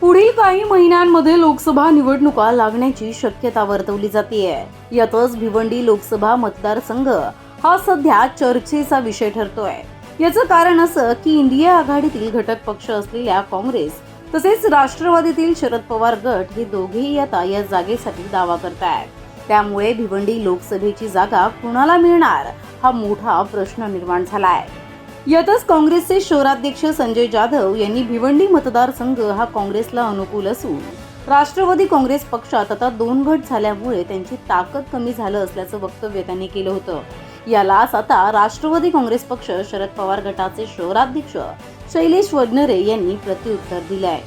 पुढील काही महिन्यांमध्ये लोकसभा निवडणुका लागण्याची शक्यता वर्तवली जाते यातच भिवंडी लोकसभा मतदारसंघ हा सध्या चर्चेचा विषय ठरतोय. याचं कारण असं की इंडिया आघाडीतील घटक पक्ष असलेल्या काँग्रेस तसेच राष्ट्रवादीतील शरद पवार गट हे दोघेही आता या जागेसाठी दावा करतायत. त्यामुळे भिवंडी लोकसभेची जागा कुणाला मिळणार हा मोठा प्रश्न निर्माण झाला आहे यातच काँग्रेसचे शहराध्यक्ष संजय जाधव यांनी भिवंडी मतदारसंघ हा काँग्रेसला अनुकूल असून राष्ट्रवादी काँग्रेस पक्षात आता दोन गट झाल्यामुळे त्यांची ताकद कमी झालं असल्याचं वक्तव्य त्यांनी केलं होतं. यालाच आता राष्ट्रवादी काँग्रेस पक्ष शरद पवार गटाचे शहराध्यक्ष शैलेश वडनरे यांनी प्रत्युत्तर दिलंय.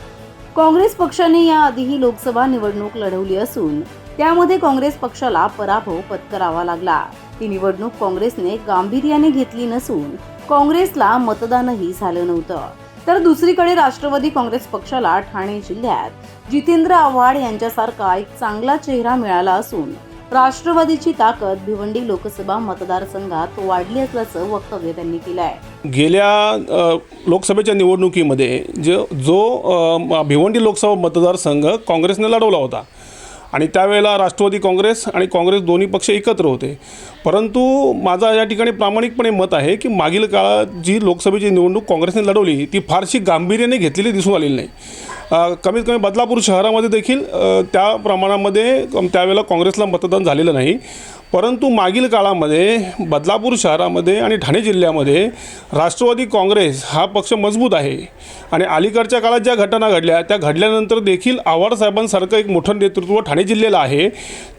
काँग्रेस पक्षाने याआधीही लोकसभा निवडणूक लढवली असून त्यामध्ये काँग्रेस पक्षाला पराभव पत्करावा लागला. ती निवडणूक काँग्रेसने गांभीर्याने घेतली नसून काँग्रेसला मतदानही झालं नव्हतं. तर दुसरीकडे राष्ट्रवादी काँग्रेस पक्षाला ठाणे जिल्ह्यात जितेंद्र आव्हाड यांच्यासारखा एक चांगला चेहरा मिळाला असून राष्ट्रवादीची ताकद भिवंडी लोकसभा मतदारसंघात वाढली असल्याचं वक्तव्य त्यांनी केलं आहे गेल्या लोकसभेच्या निवडणुकीमध्ये जो जो भिवंडी लोकसभा मतदारसंघ काँग्रेसने लढवला होता आणि त्यावेळेला राष्ट्रवादी काँग्रेस आणि काँग्रेस दोन्ही पक्ष एकत्र होते. परंतु माझा या ठिकाणी प्रामाणिकपणे मत आहे की मागील काळात जी लोकसभेची निवडणूक काँग्रेसने लढवली ती फारशी गांभीर्याने घेतलेली दिसून आलेली नाही. कमीत कमी बदलापूर शहरामध्ये देखील त्या प्रमाणामध्ये त्यावेळेला काँग्रेसला मतदान झालेलं नाही. परंतु मागील काळामध्ये बदलापूर शहरामध्ये आणि ठाणे जिल्ह्यामध्ये राष्ट्रवादी काँग्रेस हा पक्ष मजबूत आहे. आणि अलीकडच्या काळात ज्या घटना घडल्या त्या घडल्यानंतर देखील आव्हाडसाहेबांसारखं एक मोठं नेतृत्व ठाणे जिल्ह्याला आहे.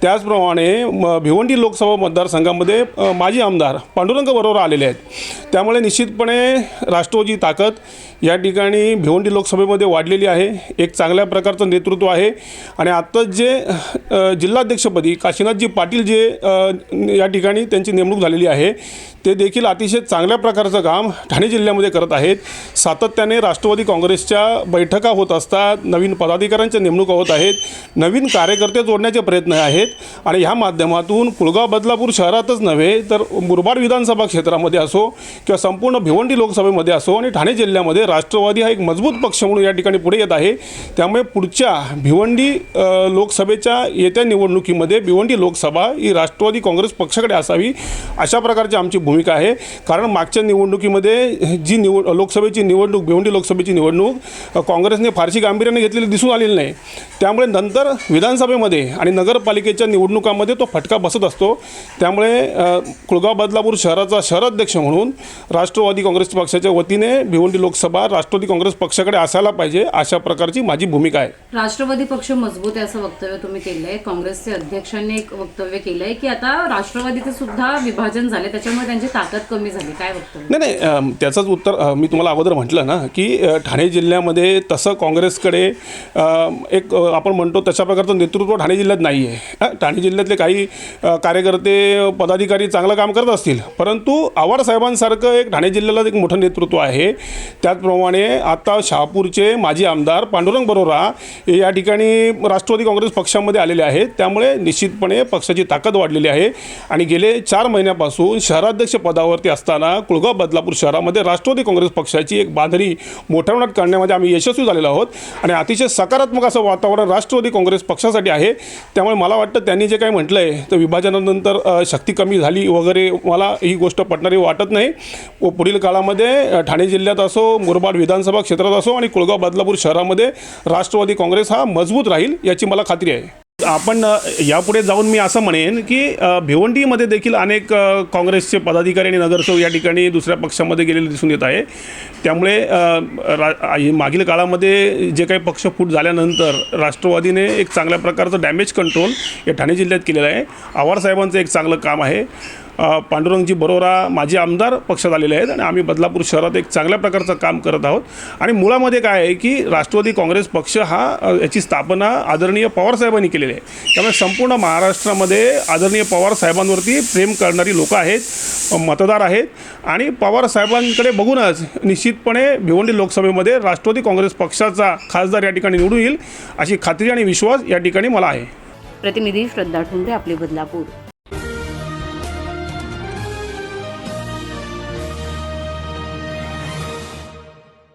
त्याचप्रमाणे म भिवंडी लोकसभा मतदारसंघामध्ये माजी आमदार पांडुरंग बरोबर आलेले आहेत. त्यामुळे निश्चितपणे राष्ट्रवादी ताकद या ठिकाणी भिवंडी लोकसभेमध्ये वाढलेली आहे. एक चांगल्या प्रकारचं नेतृत्व आहे. आणि आत्ताच जे जिल्हाध्यक्षपदी काशीनाथजी पाटील जे या ठिकाणी त्यांची नेमणूक झालेली आहे. ते देखील अतिशय चांगल्या प्रकारचं काम ठाणे जिल्ह्यामध्ये करत आहेत. सातत्याने राष्ट्रवादी काँग्रेसच्या बैठका होत असतात. नवीन पदाधिकाऱ्यांच्या नेमणुका होत आहेत. नवीन कार्यकर्ते जोडण्याचे प्रयत्न आहेत. आणि ह्या माध्यमातून कुळगाव बदलापूर शहरातच नव्हे तर मुरबाड विधानसभा क्षेत्रामध्ये असो किंवा संपूर्ण भिवंडी लोकसभेमध्ये असो आणि ठाणे जिल्ह्यामध्ये राष्ट्रवादी हा एक मजबूत पक्ष म्हणून या ठिकाणी पुढे येत आहे. त्यामुळे पुढच्या भिवंडी लोकसभेच्या येत्या निवडणुकीमध्ये भिवंडी लोकसभा ही राष्ट्रवादी काँग्रेस पक्षाकडे असावी अशा प्रकारची आमची भूमिका आहे. कारण मागच्या निवडणुकीमध्ये जी निवड लोकसभेची निवडणूक भिवंडी लोकसभेची निवडणूक काँग्रेसने फारशी गांभीर्याने घेतलेली दिसून आलेली नाही. त्यामुळे नंतर विधानसभेमध्ये आणि नगरपालिकेच्या निवडणुकामध्ये तो फटका बसत असतो. त्यामुळे कुळगाव बदलापूर शहराचा शहराध्यक्ष म्हणून राष्ट्रवादी काँग्रेस पक्षाच्या वतीने भिवंडी लोकसभा राष्ट्रवादी काँग्रेस पक्षाकडे असायला पाहिजे अशा प्रकारची माझी भूमिका आहे. राष्ट्रवादी पक्ष मजबूत आहे असं वक्तव्य तुम्ही केलंय. काँग्रेसचे अध्यक्षांनी एक वक्तव्य केलंय की आता राष्ट्रवादीचे सुद्धा विभाजन झाले त्याच्यामुळे त्यांची ताकद कमी झाली. काय वाटतं नाही नाही त्याचंच उत्तर मी तुम्हाला अगोदर म्हटलं ना की ठाणे जिल्ह्यामध्ये तसं काँग्रेसकडे एक आपण म्हणतो तशा प्रकारचं नेतृत्व ठाणे जिल्ह्यात नाही आहे ठाणे जिल्ह्यातले काही कार्यकर्ते पदाधिकारी चांगलं काम करत असतील परंतु आवाडसाहेबांसारखं एक ठाणे जिल्ह्याला एक मोठं नेतृत्व आहे. त्याचप्रमाणे आता शहापूरचे माजी आमदार पांडुरंग बरोरा हे या ठिकाणी राष्ट्रवादी काँग्रेस पक्षामध्ये आलेले आहेत. त्यामुळे निश्चितपणे पक्षाची ताकद वाढलेली आहे. आहे. आणि गेले चार महिन्यापासून शहराध्यक्ष पदावरती असताना कुळगाव बदलापूर शहरामध्ये राष्ट्रवादी काँग्रेस पक्षाची एक बांधणी मोठ्या प्रमाणात करण्यामध्ये आम्ही यशस्वी झालेलो आहोत. आणि अतिशय सकारात्मक असं वातावरण राष्ट्रवादी काँग्रेस पक्षासाठी आहे. त्यामुळे मला वाटतं त्यांनी जे काही म्हटलं आहे तर विभाजनानंतर शक्ती कमी झाली वगैरे मला ही गोष्ट पटणारी वाटत नाही. व पुढील काळामध्ये ठाणे जिल्ह्यात असो मुरबाड विधानसभा क्षेत्रात असो आणि कुळगाव बदलापूर शहरामध्ये राष्ट्रवादी काँग्रेस हा मजबूत राहील याची मला खात्री आहे. आपण यापुढे जाऊन मी असं म्हणेन की भिवंडीमध्ये देखील अनेक काँग्रेसचे पदाधिकारी आणि नगरसेवक या ठिकाणी दुसऱ्या पक्षामध्ये गेलेले दिसून येत आहे. त्यामुळे रा मागील काळामध्ये जे काही पक्ष फूट झाल्यानंतर राष्ट्रवादीने एक चांगल्या प्रकारचं डॅमेज कंट्रोल या ठाणे जिल्ह्यात केलेलं आहे. आवारसाहेबांचं एक चांगलं काम आहे. पांडुरंगजी बरोरा माजी आमदार पक्षात आलेले आहेत आणि आम्ही बदलापूर शहरात एक चांगल्या प्रकारचं काम करत आहोत. आणि मुळामध्ये काय आहे की राष्ट्रवादी काँग्रेस पक्ष हा याची स्थापना आदरणीय पवारसाहेबांनी केलेली आहे. त्यामुळे संपूर्ण महाराष्ट्रामध्ये आदरणीय पवार साहेबांवरती प्रेम करणारी लोकं आहेत मतदार आहेत. आणि पवार साहेबांकडे बघूनच निश्चितपणे भिवंडी लोकसभेमध्ये राष्ट्रवादी काँग्रेस पक्षाचा खासदार या ठिकाणी निवडून येईल अशी खात्री आणि विश्वास या ठिकाणी मला आहे. प्रतिनिधी श्रद्धा ठुंबरे आपले बदलापूर.